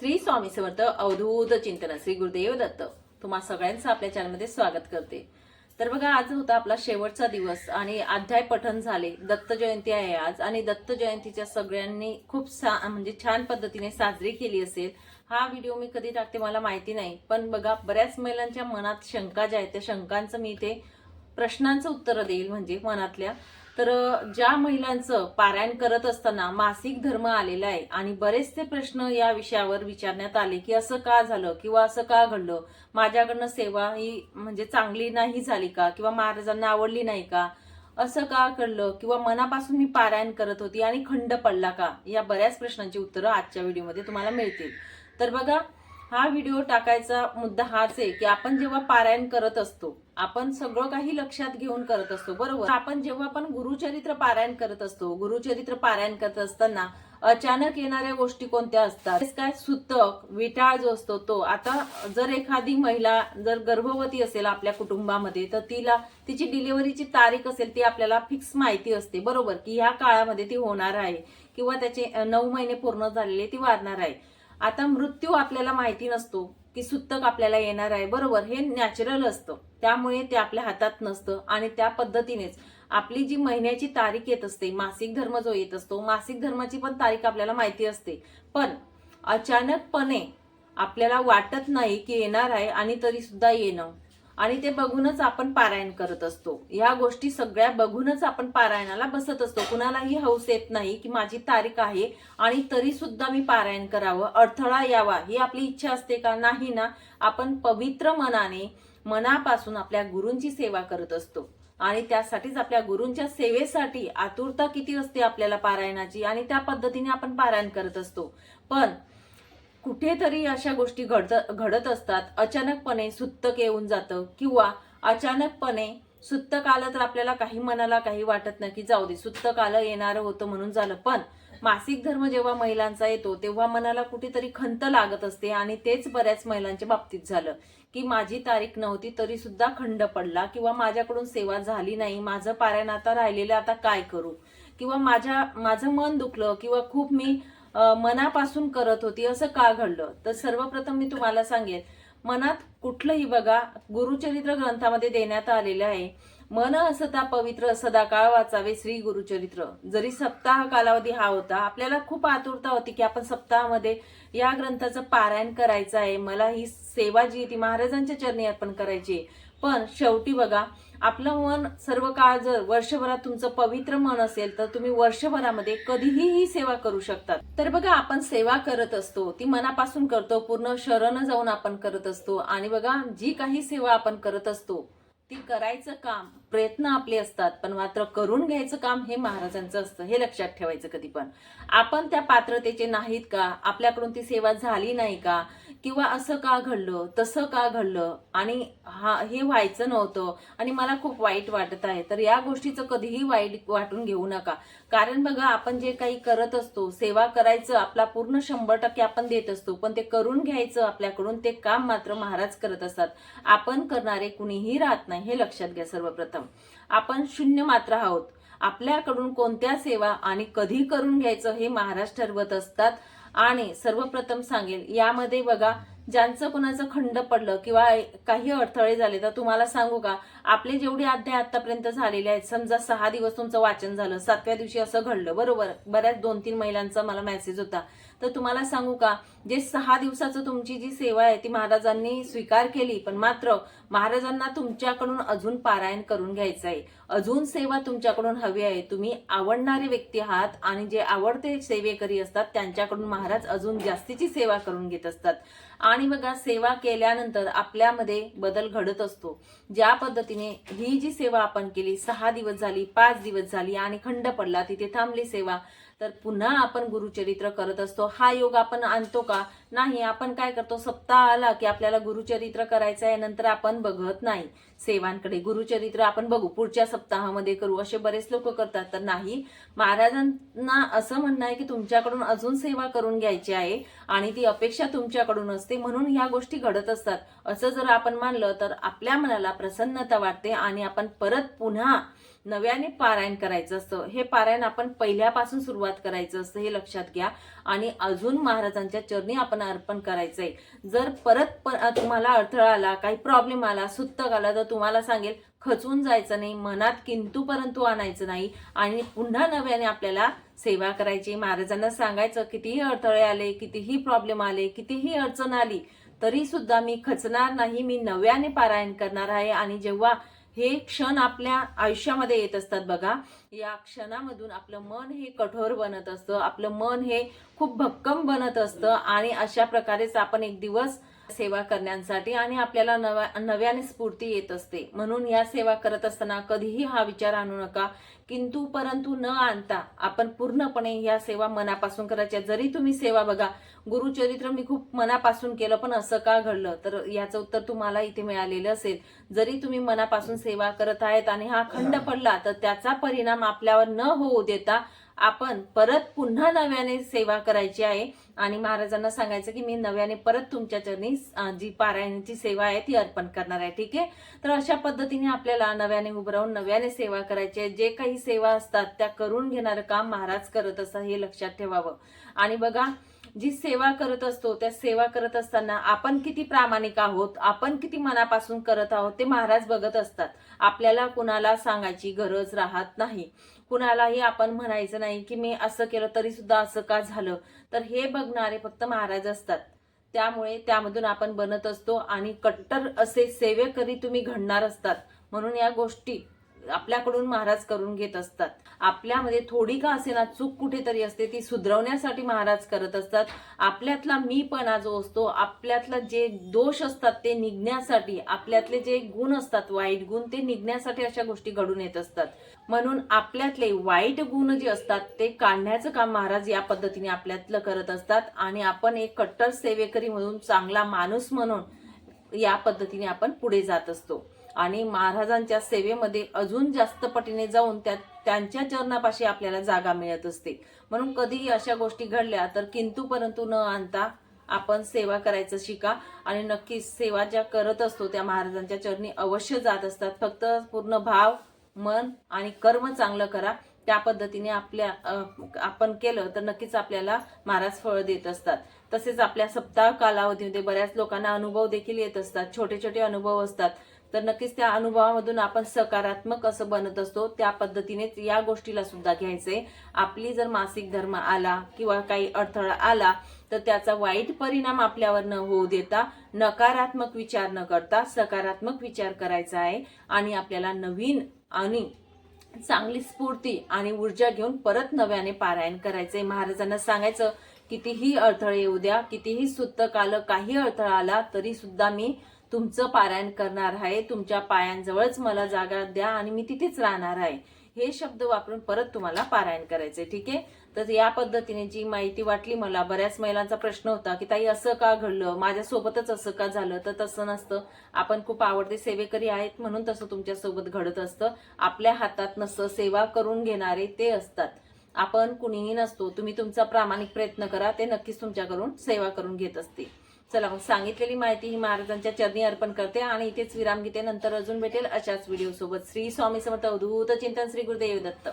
श्री स्वामी समर्थ अवधूत चिंतन श्री गुरुदेव दत्त. तुम्हा सगळ्यांचं आपल्या चॅनलमध्ये स्वागत करते. तर बघा आज होता आपला शेवटचा दिवस आणि अध्याय पठन झाले. दत्त जयंती आहे आज आणि दत्त जयंतीच्या सगळ्यांनी खूप सा म्हणजे छान पद्धतीने साजरी केली असेल. हा व्हिडिओ मी कधी टाकते मला माहिती नाही पण बघा बऱ्याच महिलांच्या मनात शंका ज्या आहेत त्या शंकांचं मी इथे प्रश्नांचं उत्तर देईल म्हणजे मनातल्या तर ज्या महिलांचं पारायण करत असताना मासिक धर्म आलेला आहे आणि बरेचसे प्रश्न या विषयावर विचारण्यात आले की असं का झालं किंवा असं का घडलं? माझ्याकडनं सेवा ही म्हणजे चांगली नाही झाली का? किंवा महाराजांना आवडली नाही का? असं का घडलं? किंवा मनापासून मी पारायण करत होती आणि खंड पडला का? या बऱ्याच प्रश्नांची उत्तरं आजच्या व्हिडिओमध्ये तुम्हाला मिळतील. तर बघा हा व्हिडिओ टाकायचा मुद्दा हाच आहे की आपण जेव्हा पारायण करत असतो आपण सगळं काही लक्षात घेऊन करत असतो बरोबर? आपण जेव्हा आपण गुरुचरित्र पारायण करत असतो गुरुचरित्र पारायण करत असताना अचानक येणाऱ्या गोष्टी कोणत्या असतात? तेच काय सुतक विटाळ जो असतो तो आता जर एखादी महिला जर गर्भवती असेल आपल्या कुटुंबामध्ये तर तिला तिची डिलिव्हरीची तारीख असेल ती आपल्याला फिक्स माहिती असते बरोबर? की ह्या काळामध्ये ती होणार आहे किंवा त्याचे नऊ महिने पूर्ण झालेले ती वारणार आहे. आता मृत्यू आपल्याला माहिती नसतो की सुत्तक आपल्याला येणार आहे. बरोबर हे नॅचरल असतं. त्यामुळे ते आपल्या हातात नसतं आणि त्या पद्धतीनेच आपली जी महिन्याची तारीख येत असते मासिक धर्म जो येत असतो मासिक धर्माची पण तारीख आपल्याला माहिती असते. पण अचानकपणे आपल्याला वाटत नाही की येणार आहे आणि तरी सुद्धा येणं. आणि ते बघूनच आपण पारायण करत असतो. ह्या गोष्टी सगळ्या बघूनच आपण पारायणाला बसत असतो. कुणालाही हौस येत नाही की माझी तारीख आहे आणि तरी सुद्धा मी पारायण करावं. अडथळा यावा ही आपली इच्छा असते का? नाही ना. आपण पवित्र मनाने मनापासून आपल्या गुरूंची सेवा करत असतो. आणि त्यासाठीच आपल्या गुरूंच्या सेवेसाठी आतुरता किती असते आपल्याला पारायणाची? आणि त्या पद्धतीने आपण पारायण करत असतो. पण कुठेतरी अशा गोष्टी घडत घडत असतात. अचानकपणे सुत्तक येऊन जातं किंवा अचानकपणे सुत्तक आलं तर आपल्याला काही मनाला काही वाटत नाही की जाऊ दे सुत्तक आलं येणारं होतं म्हणून झालं. पण मासिक धर्म जेव्हा महिलांचा येतो तेव्हा मनाला कुठेतरी खंत लागत असते आणि तेच बऱ्याच महिलांच्या बाबतीत झालं. की माझी तारीख नव्हती तरी सुद्धा खंड पडला किंवा माझ्याकडून सेवा झाली नाही माझं पारायण आता राहिलेलं आता काय करू? किंवा माझ्या माझं मन दुखलं किंवा खूप मी मनापासून करत होती असं का घडलं? तर सर्वप्रथम मी तुम्हाला सांगेन मनात कुठलंही बघा गुरुचरित्र ग्रंथामध्ये देण्यात आलेलं आहे. मन असता पवित्र सदाकाळ वाचावे श्री गुरुचरित्र. जरी सप्ताह कालावधी हा होता आपल्याला खूप आतुरता होती की आपण सप्ताहामध्ये या ग्रंथाचं पारायण करायचं आहे. मला ही सेवा जी आहे ती महाराजांच्या चरणी अर्पण करायची आहे. पण शेवटी बघा आपलं मन सर्व काळ जर वर्षभरात तुमचं पवित्र मन असेल तर तुम्ही वर्षभरामध्ये कधीही ही सेवा करू शकतात. तर बघा आपण सेवा करत असतो ती मनापासून करतो पूर्ण शरण जाऊन आपण करत असतो. आणि बघा जी काही सेवा आपण करत असतो ती करायचं काम प्रयत्न आपले असतात पण मात्र करून घ्यायचं काम हे महाराजांचं असतं हे लक्षात ठेवायचं कधी पण. आपण त्या पात्रतेचे नाहीत का? आपल्याकडून ती सेवा झाली नाही का? किंवा असं का घडलं तसं का घडलं आणि हा हे व्हायचं नव्हतं आणि मला खूप वाईट वाटत आहे तर या गोष्टीचं कधीही वाईट वाटून घेऊ नका. कारण बघा आपण जे काही करत असतो सेवा करायचं आपला पूर्ण शंभर टक्के आपण देत असतो पण ते करून घ्यायचं आपल्याकडून ते काम मात्र महाराज करत असतात. आपण करणारे कुणीही राहत नाही हे लक्षात घ्या सर्वप्रथम. आपण शून्य मात्र आहोत. आपल्याकडून कोणत्या सेवा आणि कधी करून घ्यायचं हे महाराज ठरवत असतात. आणि सर्वप्रथम सांगेल यामध्ये बघा ज्यांचं कुणाचं खंड पडलं किंवा काही अडथळे झाले तर तुम्हाला सांगू का? आपले जेवढे अध्याय आतापर्यंत झालेले आहेत समजा सहा दिवस तुमचं वाचन झालं सातव्या दिवशी असं घडलं बरोबर? बऱ्याच दोन तीन महिलांचा मला मेसेज होता. तर तुम्हाला सांगू का जे सहा दिवसाचं तुमची जी सेवा आहे ती महाराजांनी स्वीकार केली पण मात्र महाराजांना तुमच्याकडून अजून पारायण करून घ्यायचं आहे. अजून सेवा तुमच्याकडून हवी आहे. तुम्ही आवडणारे व्यक्ती आहात आणि जे आवडते सेवेकरी असतात त्यांच्याकडून महाराज अजून जास्तीची सेवा करून घेत असतात. आणि बघा सेवा केल्यानंतर आपल्यामध्ये बदल घडत असतो. ज्या पद्धतीने ही जी सेवा आपण केली सहा दिवस झाली पाच दिवस झाली आणि खंड पडला तिथे थांबली सेवा तर पुन्हा आपण गुरुचरित्र करत असतो. हा योग आपण आणतो का? नाही. आपण काय करतो? सप्ताह आला की आपल्याला गुरुचरित्र करायचं आहे नंतर आपण बघत नाही. सेवांकडे. गुरुचरित्र आपण बघू. पुढच्या सप्ताहामध्ये करू. असे बरेच लोक करतात. तर नाही. महाराजांना असं म्हणणं आहे की तुमच्याकडून अजून सेवा करून घ्यायची आहे आणि ती अपेक्षा तुमच्याकडून असते. म्हणून ह्या गोष्टी घडत असतात. असं जर आपण मानलं तर आपल्या मनाला प्रसन्नता वाटते आणि आपण परत पुन्हा नव्याने पारायण करायचं असतं. हे पारायण आपण पहिल्यापासून सुरुवात करायचं असतं हे लक्षात घ्या. आणि अजून महाराजांच्या चरणी आपण अर्पण करायचंय. जर परत पर तुम्हाला अडथळा आला काही प्रॉब्लेम आला सुत्तक आला तर तुम्हाला सांगेल खचून जायचं नाही मनात किंतू परंतु आणायचं नाही आणि पुन्हा नव्याने आपल्याला सेवा करायची. महाराजांना सांगायचं कितीही अडथळे आले कितीही प्रॉब्लेम आले कितीही अडचण आली तरी सुद्धा मी खचणार नाही मी नव्याने पारायण करणार आहे आणि जेव्हा हे क्षण आपल्या आयुष्यामध्ये येत असतात बघा या क्षणामधून आपलं मन हे कठोर बनत असतं आपलं मन हे खूप भक्कम बनत असतं आणि अशा प्रकारेच आपण एक दिवस सेवा करण्यासाठी आणि आपल्याला नव्या नव्याने स्फूर्ती येत असते. म्हणून या सेवा करत असताना कधीही हा विचार आणू नका. किंतु परंतु न आणता आपण पूर्णपणे या सेवा मनापासून करायच्या. जरी तुम्ही सेवा बघा गुरुचरित्र मी खूप मनापासून केलं पण असं का घडलं? तर याचं उत्तर तुम्हाला इथे मिळालेलं असेल. जरी तुम्ही मनापासून सेवा करत आहेत आणि हा खंड पडला तर त्याचा परिणाम आपल्यावर न होऊ देता आपण परत पुन्हा नव्याने सेवा करायची आहे. आणि महाराजांना सांगायचं की मी नव्याने परत तुमच्या चरणी जी पारायणाची सेवा आहे ती अर्पण करणार आहे. ठीक आहे? तर अशा पद्धतीने आपल्याला नव्याने उभं राहून नव्याने सेवा करायची आहे. जे काही सेवा असतात त्या करून घेणारं काम महाराज करत असतात हे लक्षात ठेवावं. आणि बघा जी सेवा करत असतो त्या सेवा करत असताना आपण किती प्रामाणिक आहोत आपण किती मनापासून करत आहोत ते महाराज बघत असतात. आपल्याला कुणाला सांगायची गरज राहत नाही. कुणालाही आपण म्हणायचं नाही की मी असं केलं तरी सुद्धा असं का झालं. तर हे बघणारे फक्त महाराज असतात. त्यामुळे त्यामधून आपण बनत असतो आणि कट्टर असे सेवेकरी तुम्ही घडणार असतात. म्हणून या गोष्टी आपल्याकडून महाराज करून घेत असतात. आपल्यामध्ये थोडी का असेना चूक कुठेतरी असते ती सुधरवण्यासाठी महाराज करत असतात. आपल्यातला मीपणा जो असतो आपल्यातला जे दोष असतात ते निघण्यासाठी आपल्यातले जे गुण असतात वाईट गुण ते निघण्यासाठी अशा गोष्टी घडून येत असतात. म्हणून आपल्यातले वाईट गुण जे असतात ते काढण्याचं काम महाराज या पद्धतीने आपल्यातलं करत असतात. आणि आपण एक कट्टर सेवेकरी म्हणून चांगला माणूस म्हणून या पद्धतीने आपण पुढे जात असतो. आणि महाराजांच्या सेवेमध्ये अजून जास्त पटीने जाऊन त्या त्यांच्या चरणापाशी आपल्याला जागा मिळत असते. म्हणून कधीही अशा गोष्टी घडल्या तर किंतु परंतु न आणता आपण सेवा करायचं शिका आणि नक्कीच सेवा ज्या करत असतो त्या महाराजांच्या चरणी अवश्य जात असतात. फक्त पूर्ण भाव मन आणि कर्म चांगलं करा. त्या पद्धतीने आपल्या आपण केलं तर नक्कीच आपल्याला महाराज फळ देत असतात. तसेच आपल्या सप्ताह कालावधीमध्ये बऱ्याच लोकांना अनुभव देखील येत असतात. छोटे छोटे अनुभव असतात. तर नक्कीच त्या अनुभवामधून आपण सकारात्मक असं बनत असतो. त्या पद्धतीनेच या गोष्टीला सुद्धा घ्यायचंय आपली जर मासिक धर्म आला किंवा काही अडथळा आला तर त्याचा वाईट परिणाम आपल्यावर न होऊ देता नकारात्मक विचार न करता सकारात्मक विचार करायचा आहे आणि आपल्याला नवीन आणि चांगली स्फूर्ती आणि ऊर्जा घेऊन परत नव्याने पारायण करायचंय. महाराजांना सांगायचं कितीही अडथळे येऊ द्या कितीही सुत्त काल काही अडथळा आला तरी सुद्धा मी तुमचं पारायण करणार आहे तुमच्या पायांजवळच मला जागा द्या आणि मी तिथेच राहणार आहे. हे शब्द वापरून परत तुम्हाला पारायण करायचंय ठीक आहे? तर या पद्धतीने जी माहिती वाटली मला बऱ्याच महिलांचा प्रश्न होता की ताई असं का घडलं? माझ्यासोबतच असं का झालं? तर तसं नसतं. आपण खूप आवडते सेवेकरी आहेत म्हणून तसं तुमच्यासोबत घडत असतं. आपल्या हातात नसतं सेवा करून घेणारे ते असतात. आपण कुणीही नसतो तुम्ही तुमचा प्रामाणिक प्रयत्न करा ते नक्कीच तुमच्याकडून सेवा करून घेत असते चला मग सांगितलेली माहिती ही महाराजांच्या चरणी अर्पण करते आणि इथेच विराम घेते. नंतर अजून भेटेल अशाच व्हिडिओ सोबत. श्री स्वामी समर्थ अवधूत चिंतन श्री गुरुदेव दत्त.